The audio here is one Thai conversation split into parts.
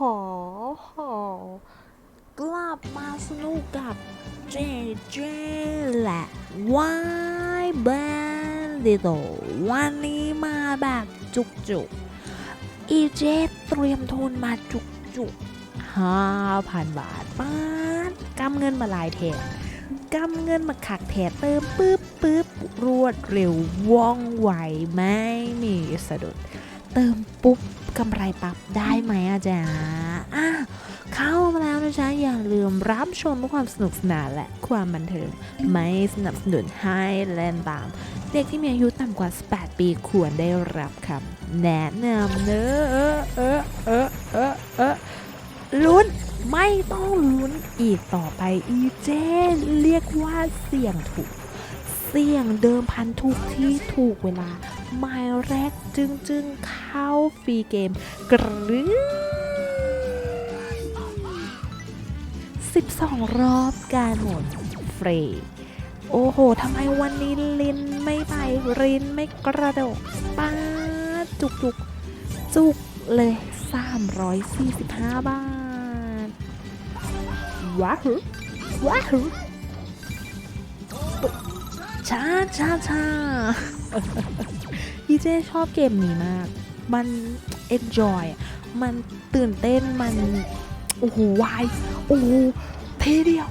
โหกลับมาสนุกกับเจเจและวายแบนดิโตวันนี้มาแบบจุกจุกอีเจเตรียมทุนมาจุกจุกห้าพันบาทป้านกำเงินมาลายแถบกำเงินมาขักแถเติมปึ๊บปึ๊บรวดเร็วว่องไวไม่มีสะดุด เติมปุ๊บ กำไรปั๊บได้ไหมอาจารย์อะเข้ามาแล้วนะจ๊ะอย่าลืมรับชมเพื่อความสนุกสนานและความบันเทิงไม่สนับสนุนให้เล่นตาม เด็กที่มีอายุต่ำกว่า 18 ปีควรได้รับคำแนะนำเนอะเออเออเออเออเออลุ้นไม่ต้องลุ้นอีกต่อไปอีเจเรียกว่าเสี่ยงถูก เสี่ยงเดิมพันทุกที่ถูกเวลาไมล์แรกจึงจึงเข้าฟรีเกม กรึ๊12 รอบการหมดฟรี โอ้โหทำไมวันนี้ลินไม่ไปรินไม่กระโดดป้าจุกจุกจุกเลย 345 บาท ว้าวว้าว ช้าช้าช้าพี่เจชอบเกมนี้มาก มัน enjoy อะมันตื่นเต้นมัน โอ้โหวายโอ้โหเทเดียว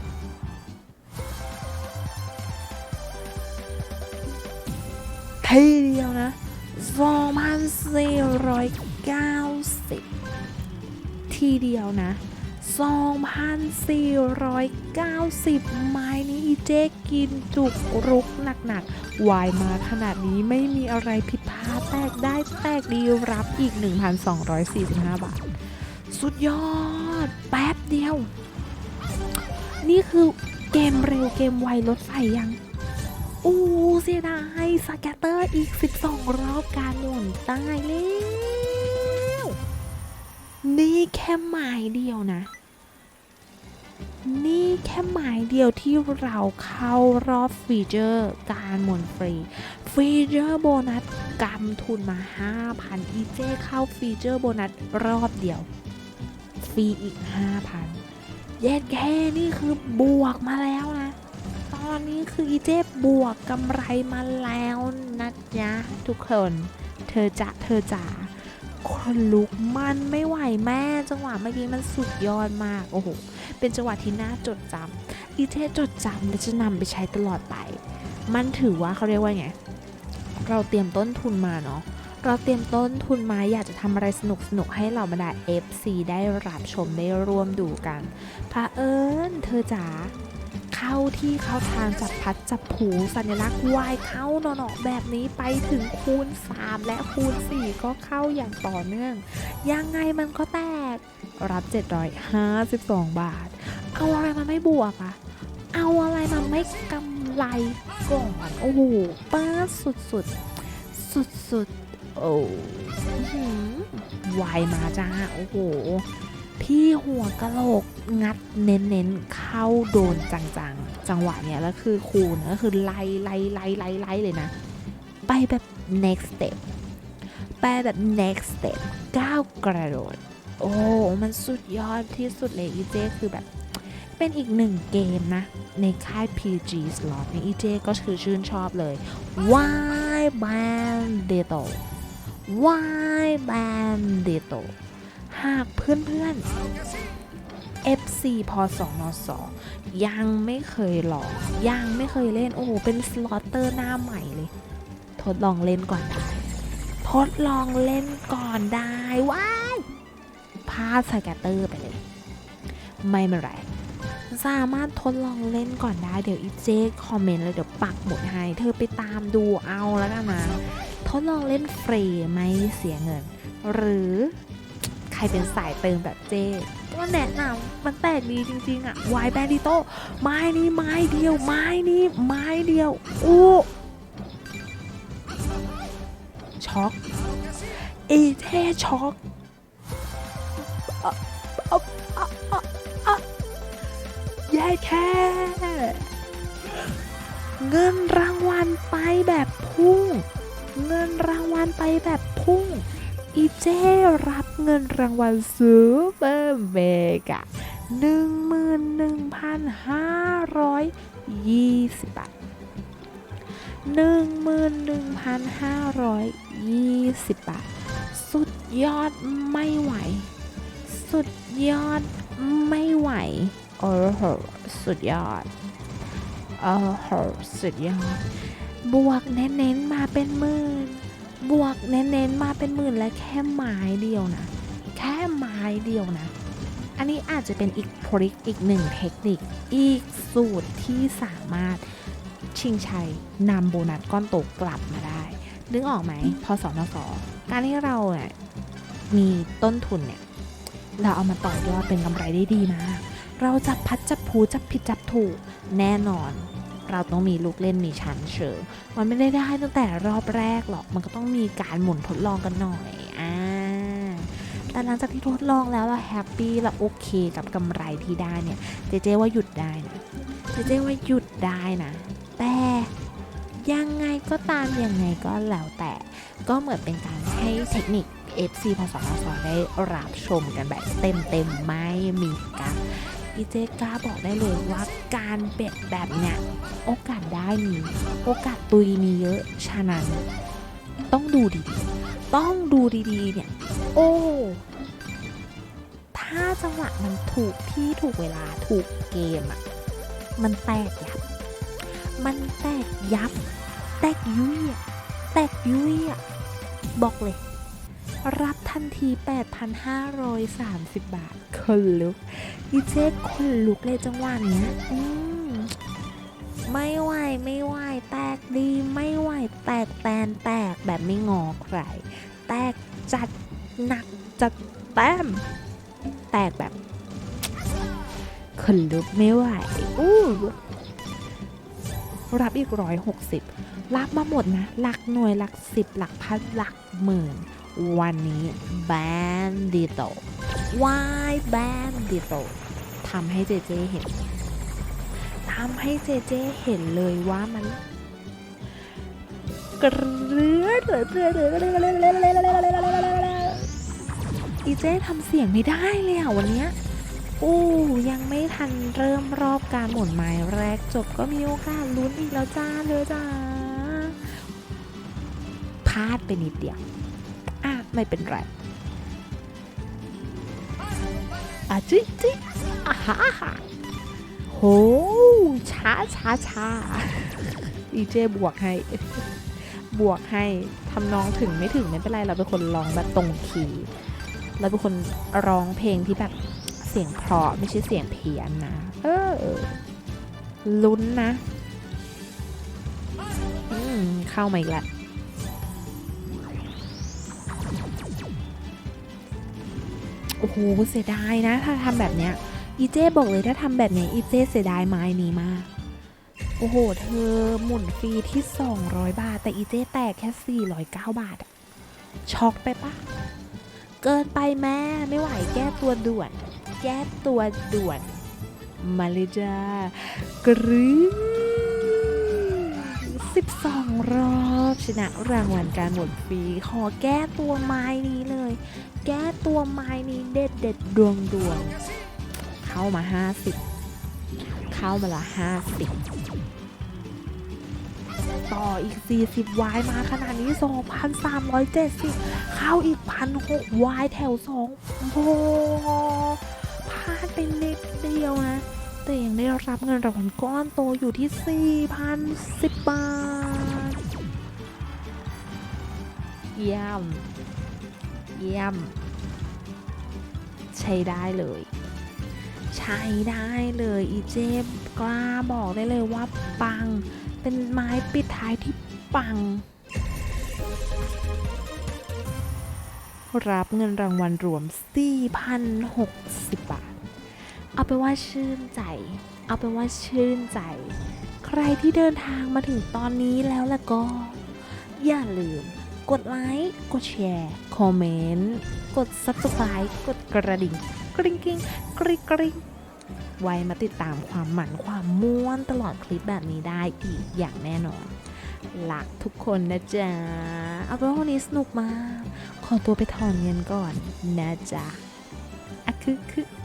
เทเดียวนะ2,490 ทีเดียวนะ 2,490 ไม้นี้อีเจ๊กินจุกรุกหนักๆวายมาขนาดนี้ไม่มีอะไรผิดพลาดแตกได้แตกดีรับอีก 1,245 บาท สุดยอด แป๊บเดียว นี่คือเกมเร็วเกมไวรถไฟยังอู้เสียดายสแกตเตอร์อีก 12 รอบการหมุนตายแล้วนี่แค่หมายเดียวนะ นี่แค่หมายเดียวที่เราเข้ารอบฟีเจอร์การหมุนฟรี ฟีเจอร์โบนัสกำทุนมา 5,000 อีเจเข้าฟีเจอร์โบนัสรอบเดียว ฟรีอีก 5,000 เย็ดแค่นี่คือบวกมาแล้วนะ ตอนนี้คืออีเจบวกกำไรมาแล้วนะจ๊ะทุกคน เธอจะเธอจ๋าคนลุกมันไม่ไหวแม่ จังหวะเมื่อกี้มันสุดยอดมาก โอ้โห เป็นจังหวะที่น่าจดจำอีเทจดจำและจะนำไปใช้ตลอดไป มันถือว่าเขาเรียกว่าไง เราเตรียมต้นทุนมาเนาะเราเตรียมต้นทุนมาอยากจะทำอะไรสนุกสนุกให้เหล่าบรรดา FC ได้รับชมได้ร่วมดูกันพระเอิญเธอจ๋า เข้าที่เข้าทางจับพัดจับผูสัญลักษณ์วายเข้าหนอๆแบบนี้ไปถึงคูณ 3 และคูณ 4 ก็เข้าอย่างต่อเนื่อง ยังไงมันก็แตก รับ 752 บาท เอาอะไรมาไม่บวกอะเอาอะไรมาไม่กำไรก่อนโอ้โหป้าสุดสุดสุดสุดโอ้หวายมาจ้า โอ้โห พี่หัวกะโหลกงัดเน้นๆเข้าโดนจังๆ จังหวะเนี้ยแล้วคือคูณก็คือไล่ไล่ไล่ไล่ไล่เลยนะ ไปแบบ next step ไปแบบ next step ก้าวกระโดด โอ้มันสุดยอดที่สุดเลยอีเจคือแบบ เป็นอีกหนึ่งเกมนะ ในค่าย PG Slot ในอีเจก็คือชื่นชอบเลย Why Bandito Why Bandito หากเพื่อนๆ FC พอสอนอสอยังไม่เคยลองยังไม่เคยเล่น โอ้โห เป็นสล็อตเตอร์หน้าใหม่เลย ทดลองเล่นก่อนได้ทดลองเล่นก่อนได้ว้ายพาสแกตเตอร์ไปเลย ไม่เป็นไรสามารถทดลองเล่นก่อนได้เดี๋ยวอีเจคอมเมนต์แล้วเดี๋ยวปักหมดให้เธอไปตามดูเอาแล้วกันนะ ทดลองเล่นฟรีไม่เสียเงิน หรือ ใครเป็นสายเติมแบบเจก็แนะนำมันแตกดีจริงๆอะวายแบนดิโตไม้นี้ไม้เดียว ไม้นี้ไม้เดียวอู้ช็อกเอเทช็อกอะอะอะอะอะแย่แค่ เงินรางวัลไปแบบพุ่ง เงินรางวัลไปแบบพุ่ง อีเจรับเงินรางวัลซูเปอร์เมกะหนึ่งหมื่นหนึ่งพันห้าร้อยยี่สิบบาทหนึ่งหมื่นหนึ่งพันห้าร้อยยี่สิบบาท สุดยอดไม่ไหว สุดยอดไม่ไหว โอ้โห สุดยอด โอ้โห สุดยอด บวกเน้นๆมาเป็นหมื่น บวกเน้นๆมาเป็นหมื่นและแค่ไม้เดียวนะ แค่ไม้เดียวนะ อันนี้อาจจะเป็นอีกทริคอีกหนึ่งเทคนิค อีกสูตรที่สามารถชิงชัยนำโบนัสก้อนโตกลับมาได้ นึกออกไหม พอสอนสอการที่เราเนี่ยมีต้นทุนเนี่ย เราเอามาต่อยอดเป็นกำไรได้ดีมาก เราจับพัดจับผูจับผิดจับถูกแน่นอน เราต้องมีลูกเล่นมีชั้นเชิงมันไม่ได้ได้ตั้งแต่รอบแรกหรอก มันก็ต้องมีการหมุนทดลองกันหน่อยอ่าแต่หลังจากที่ทดลองแล้วเราแฮปปี้เราโอเคกับกำไรที่ได้เนี่ยเจเจว่าหยุดได้นะเจเจว่าหยุดได้นะ แต่ยังไงก็ตามยังไงก็แล้วแต่ ก็เหมือนเป็นการให้เทคนิค FC พสสได้รับชมกันแบบเต็มเต็มๆไม่มีกัก อีเจกล้าบอกได้เลยว่าการเบ็ดแบบเนี้ยโอกาสได้มีโอกาสตุยมีเยอะฉะนั้น ต้องดูดีๆ ต้องดูดีๆ เนี่ย โอ้ถ้าจังหวะมันถูกที่ถูกเวลาถูกเกมอะมันแตกยับ มันแตกยับ แตกยุยแตกยุยบอกเลย รับทันที 8,530 บาท คนลุกอีเจ๊คนลุกเลยจังหวะเนี้ยอืมไม่ไหว ไม่ไหว แตกดี ไม่ไหว แตกแตนแตกแบบไม่งอใคร แตกจัดหนักจัดแต้ม แตกแบบคนลุกไม่ไหว อู้รับอีกร้อยหกสิบรับมาหมดนะ หลักหน่วยหลักสิบหลักพันหลักหมื่น วันนี้แบนดิโตวายแบนดิโตทำให้เจเจเห็นทำให้เจเจเห็นเลยว่ามันกระเรือเรือเรือเรือเรือเรือเรือเรือเรือเรืออีเจทำเสียงไม่ได้เลยอะวันเนี้ยอู้ยังไม่ทันเริ่มรอบการหมุนไม้แรกจบก็มีโอกาสลุ้นอีกแล้วจ้าเลยจ้าพลาดไปนิดเดียว ไม่เป็นไรอะจิ๊จิ๊อะฮ่าฮ่าโหช้าช้าช้าดีเจบวกให้ บวกให้ทำนองถึงไม่ถึงไม่เป็นไรเราเป็นคนร้องแบบตรงคีย์เราเป็นคนร้องเพลงที่แบบเสียงเพราะไม่ใช่เสียงเพี้ยนนะ เออลุ้นนะ อืม เข้ามาอีกแล้ว โอ้โหเสียดายนะ ถ้าทำแบบเนี้ยอีเจ้บอกเลยถ้าทำแบบเนี้ยอีเจ้เสียดายไม้นี้มากโอ้โห เธอหมุนฟรีที่ 200 บาท แต่อีเจ้แตกแค่ 409 บาท ช็อกไปปะ เกินไปแม่ไม่ไหวแก้ตัวด่วน แก้ตัวด่วน มาเลยจ้ากรึ๊ สิบสองรอบชนะรางวัลการหมุนฟรี ขอแก้ตัวไม้นี้เลย แก้ตัวไม้นี้เด็ดเด็ดดวงดวงเข้ามาห้าสิบเข้ามาละห้าสิบต่ออีก 40วายมาขนาดนี้ 2,370 เข้าอีก 1,600วายแถว2โอ้พลาดไปนิดเดียวนะ แต่ยังได้รับเงินรางวัลก้อนโตอยู่ที่ 4,010 บาท เยี่ยม เยี่ยม ใช้ได้เลย ใช้ได้เลยอีเจมกล้าบอกได้เลยว่าปัง เป็นไม้ปิดท้ายที่ปัง รับเงินรางวัลรวม 4,060 บาท เอาไปนว่าชื่นใจ เอาไปนว่าชื่นใจ ใครที่เดินทางมาถึงตอนนี้แล้วล่ะก็ อย่าลืม กดไลค์ กดแชร์ คอมเมนต์ กด subscribe กดกระดิ่ง กริ๊งกริ๊งกริ๊งกริ๊งไว้มาติดตามความหมันความม่วนตลอดคลิปแบบนี้ได้อีกอย่างแน่นอนรักทุกคนนะจ๊ะ เอาเป็นว่าวันนี้สนุกมาก ขอตัวไปถอนเงินก่อนนะจ๊ะอะคือคือ